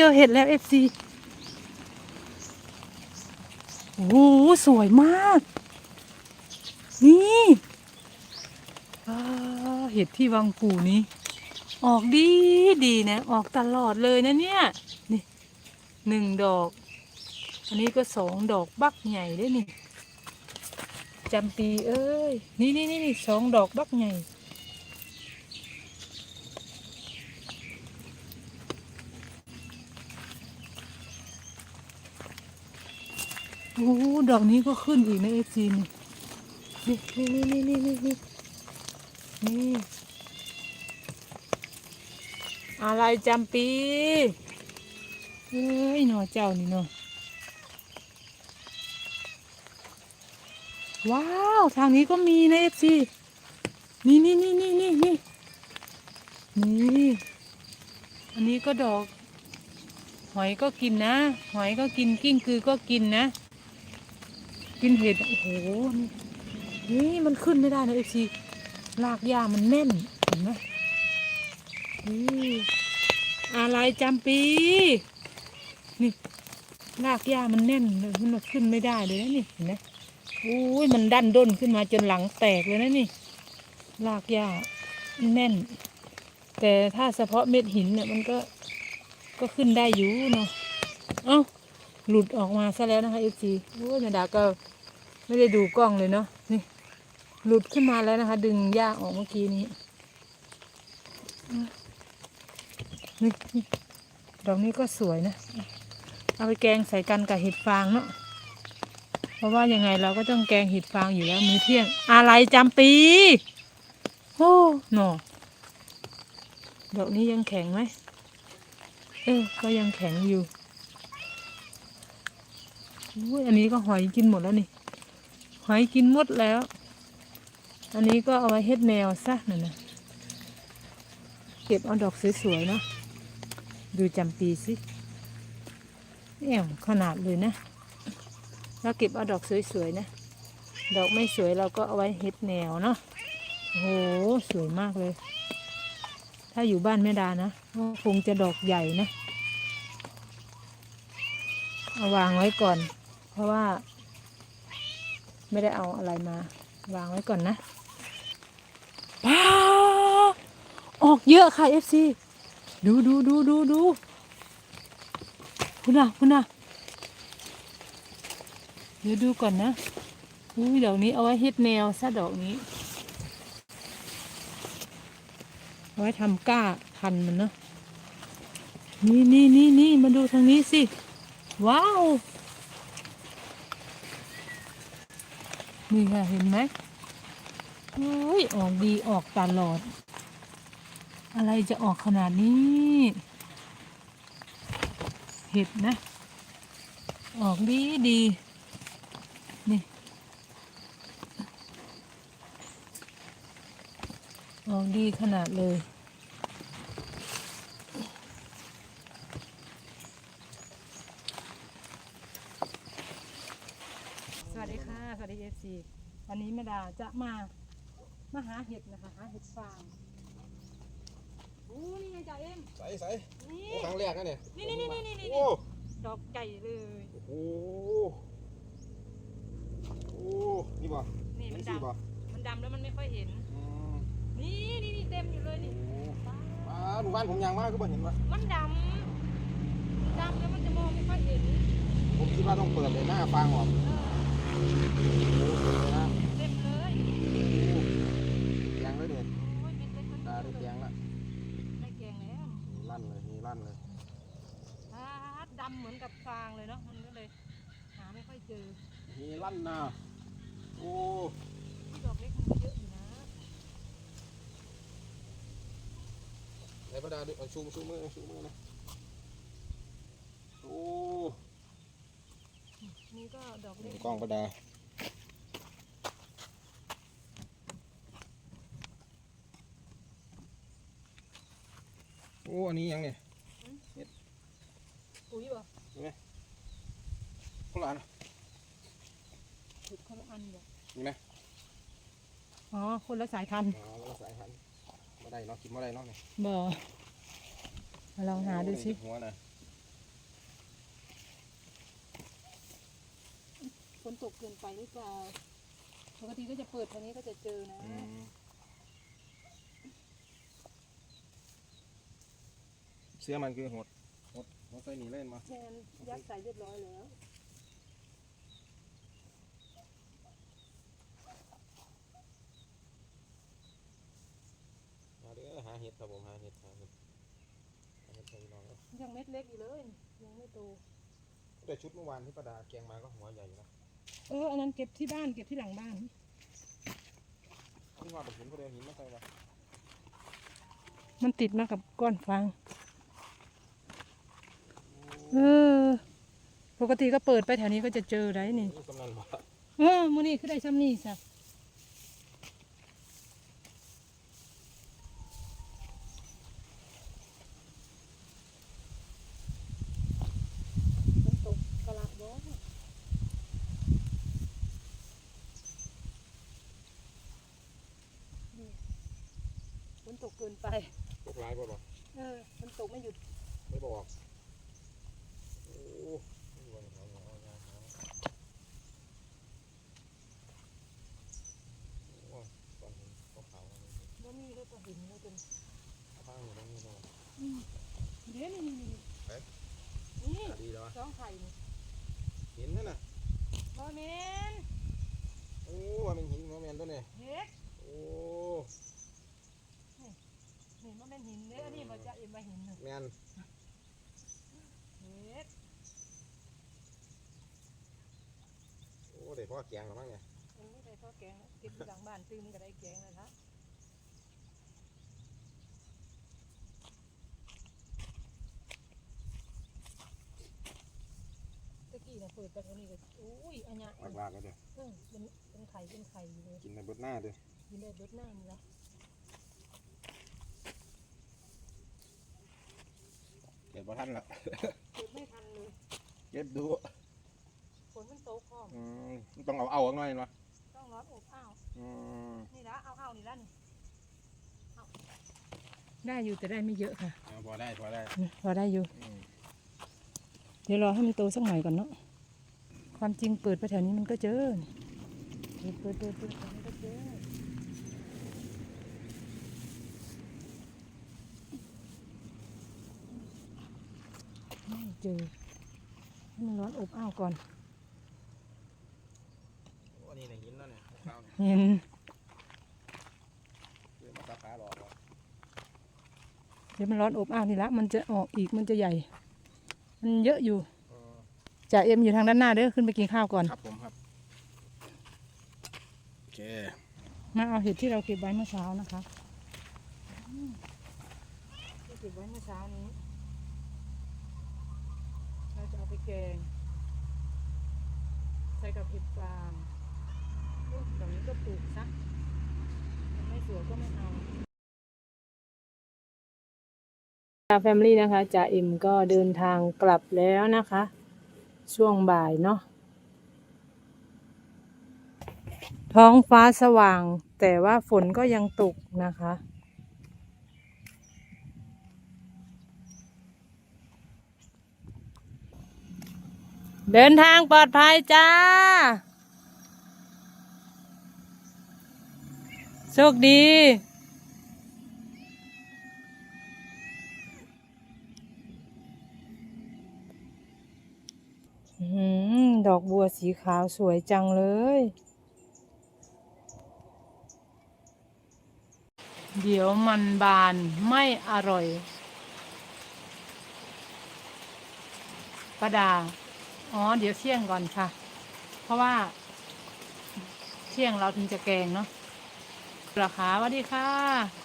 จอเห็ดแล้วเอฟซีโอ้โหสวยมาก นี่เห็ดที่วังปูนี้ ออกดีดีนะ ออกตลอดเลยนะเนี่ยนี่หนึ่งดอก อันนี้ก็สองดอกบักใหญ่ด้วยนี่จำปีเอ้ย นี่นี่นี่สองดอกบักใหญ่ โอ้โหดอกนี้ก็ขึ้นอีกนะเอจีนี่นี่นี่นี่นี่นี่นี่นี่อะไรจำปีเฮ้ยหนอเจ้านี่เนาะว้าวทางนี้ก็มีนะเอฟซีนี่นี่นี่นี่นี่นี่นี่ อันนี้ก็ดอก หอยก็กินนะ หอยก็กินกิ้งกือก็กินนะ กินเห็ดโอ้โหนี่มันขึ้นไม่ได้นะเอฟซีรากหญ้ามันแน่นเห็นไหมนี่อะไรจำปีนี่รากหญ้ามันแน่นเลยมันขึ้นไม่ได้เลยนะนี่เห็นไหมโอ้ยมันดันด้นขึ้นมาจนหลังแตกเลยนะนี่รากหญ้าแน่น แต่ถ้าเฉพาะเม็ดหินเนี่ยมันก็ก็ขึ้นได้อยู่เนาะเอ้าหลุดออกมาซะแล้วนะคะเอฟซีโอ้ยแม่ดาก็ ไม่ได้ดูกล้องเลยเนาะนี่หลุดขึ้นมาแล้วนะคะ ดึงหญ้าออกเมื่อกี้นี้นี่ดอกนี้ก็สวยนะ เอาไปแกงใส่กันกับเห็ดฟางเนาะเพราะว่ายังไงเราก็ต้องแกงเห็ดฟางอยู่แล้วมื้อเที่ยง อะไรจำปีโอ้หนอดอกนี้ยังแข็งไหมเออก็ยังแข็งอยู่อุ้ยอันนี้ก็หอยกินหมดแล้วนี่ อยกินหมดแล้ว อันนี้ก็เอาไว้เฮ็ดแนวซะนั่นนะเก็บเอาดอกสวยๆเนาะดูจำปีสิแอวขนาดเลยนะแล้วเก็บเอาดอกสวยๆนะ ดอกไม่สวยเราก็เอาไว้เฮ็ดแนวเนาะโอ้โหสวยมากเลย ถ้าอยู่บ้านแม่ดานะก็คงจะดอกใหญ่นะ เอาวางไว้ก่อน เพราะว่า ไม่ได้เอาอะไรมา วางไว้ก่อนนะป้าออกเยอะค่ะ FC ดูดูดูดูดูคุณนะคุณนะเดี๋ยวดูก่อนนะอุ้ยดอกนี้เอาไว้เฮ็ดแนวซะดอกนี้เอาไว้ทำก้าพันมันเนอะนี่นี่นี่นี่มาดูทางนี้สิ ว้าว นี่ค่ะเห็นไหมโอ้ยออกดีออกตลอด อะไรจะออกขนาดนี้ เห็ดนะ ออกดีดี นี่ ออกดีขนาดเลย วัสดีค่ะ สวัสดีเอฟซีวันนี้แม่ดาจะมา มาหาเห็ดนะคะ หาเห็ดฟางโอ้นี่ไงจ่าเอ็มใส่ใส่นี่โอ้ครั้งแรกนะเนี่ยนี่นี่นี่นี่นี่โอ้ดอกใหญ่เลยโหโอ้นี่บ่นี่มันสิดำบ่มันดำแล้วมันไม่ค่อยเห็นอืมนี่นี่นี่เต็มอยู่เลยโอ้นี่มาหมู่บ้านผมยังมากก็บ่เห็นว่ามันดำดำแล้วมันจะมองไม่ค่อยเห็น ผมคิดว่าต้องเปิดเลยหน้าฟางออก เต็มเลยโอ้แกงเลยเนี่ยโอ้ยเป็นเล็กมันตาได้แกงละไม่แกงแล้วมีลั่นเลยมีลั่นเลยอ่าดำเหมือนกับฟางเลยเนาะมันก็เลยหาไม่ค่อยเจอมีลั่นนะโอ้ที่ดอกเล็กมันเยอะอยู่นะไหนประดาดูเอาชูมชูมือชูมือนะโอ้ นี่ก็ดอกเล็กกล้องประดาโอ้อันนี้ยังเนี่ยปุ๋ยบ่คนละอันถุดคนละอันบ่มีไหมอ๋อ คนละสายพันธุ์อ๋อแล้วก็สายพันธุ์มาได้เนาะกินมาได้เนาะเนี่ยบ่มาลองหาดูสิหัวนะ กเกินไปหรือเปล่าปกติก็จะเปิดทางนี้ก็จะเจอนะ อืมเสื้อมันคือหดหดหดใส่หนีเล่นมาแทนยัดใส่เรียบร้อยแล้ว มาเด้อหาเห็ดครับผมหาเห็ดหาเห็ดหาเห็ดใส่นองครับยังเม็ดเล็กอยู่เลย ยังไม่โตแต่ชุดเมื่อวานที่ประดาแกงมาก็หัวใหญ่อยู่นะ เอออันนั้นเก็บที่บ้านเก็บที่หลังบ้านที่ว่าไปหินก็เดียวหินมาใส่มามันติดมากับก้อนฟางเออ ปกติก็เปิดไปแถวนี้ก็จะเจอไรนี่นี่กำนันบอกเออมื้อนี้คือได้ซ้ำนี่สักมันตกกะละบ่นี่ฝนต กเกินไป ตกลายบ่บอกเออ มันตกไม่หยุดไม่บอกโอ้ไม่รู้ว่าเอาเอาเอาเอาเอาโอ้ก้อนหินขาวๆอันนี้บ่มีเลยก็เห็นเลยจนข้างอยู่ตรงนี้เลยเดี๋ยวนี่นี่นี่ไปนี่ดีแล้ววะสองไข่นี่หินนั่นน่ะบ่แม่นโอ้ว่าเป็นหินหัวแมนตัวเนี่ยเฮ็ดโอ้ นี่มันเป็นหินเด้ออันนี้บ่จะเอ็มมาหินน่ะแมนเฮ็ดโอ้เดี๋ยวพ่อแกงหรือมั้งเนี่ยมันไม่ได้พอแกงนะเก็บอยู่หลังบ้านตื้มนก็ได้แกงแล้วนะตะกี้น่ะเปิดไปเท่านี้ก็อุ้ยอันเนี้ยลากๆกันเลยเออเป็นเป็นไข่เป็นไข่อยู่เลยกินในเบิดหน้าเลยกินได้เบิดหน้านี่ละ ก็บบ่ทันละเก็บไม่ทันเลยเก็บดูฝนมันตกพร้อมอืมต้องเอาเอาข้างในเนาะต้องร้อนอบอ้าว อืมนี่ละเอาเอานี่ละนี่เอาได้อยู่แต่ได้ไม่เยอะค่ะ เอาพอได้พอได้พอได้อยู่ อืมเดี๋ยวรอให้มันโตสักหน่อยก่อนเนาะ ความจริงเปิดไปแถวนี้มันก็เจอนี่เปิดเปิดเปิดเปิดแถวนี้ก็ เจอไม่เจอให้มันร้อนอบอ้าวก่อนโอ้นี่ในหินนั่นเนี่ยข้าวเนี่ยเห็นเดี๋ยวมาสาขาหลอกเอาเดี๋ยวมันร้อนอบอ้าวนี่ละมันจะออกอีกมันจะใหญ่ มันเยอะอยู่เออจ่าเอ็มอยู่ทางด้านหน้าเด้อขึ้นไปกินข้าวก่อน ครับผมครับโอเคมาเอาเห็ดที่เราเก็บไว้เมื่อเช้านะคะอืมที่เก็บไว้เมื่อเช้านี้ เราจะเอาไปแกง ใส่กับเห็ดฟางลูกแบบนี้ก็ปลูกซะมันไม่สวยก็ไม่เอาจาแฟมิลี่นะคะจ่าเอ็มก็เดินทางกลับแล้วนะคะ ช่วงบ่ายเนาะท้องฟ้าสว่าง แต่ว่าฝนก็ยังตกนะคะ เดินทางปลอดภัยจ้า โชคดีหือดอกบัวสีขาวสวยจังเลย เดี๋ยวมันบานไม่อร่อยประดา อ๋อ เดี๋ยวเที่ยงก่อนค่ะ เพราะว่า เที่ยงเราถึงจะแกงเนาะราคาสวัสดีค่ะ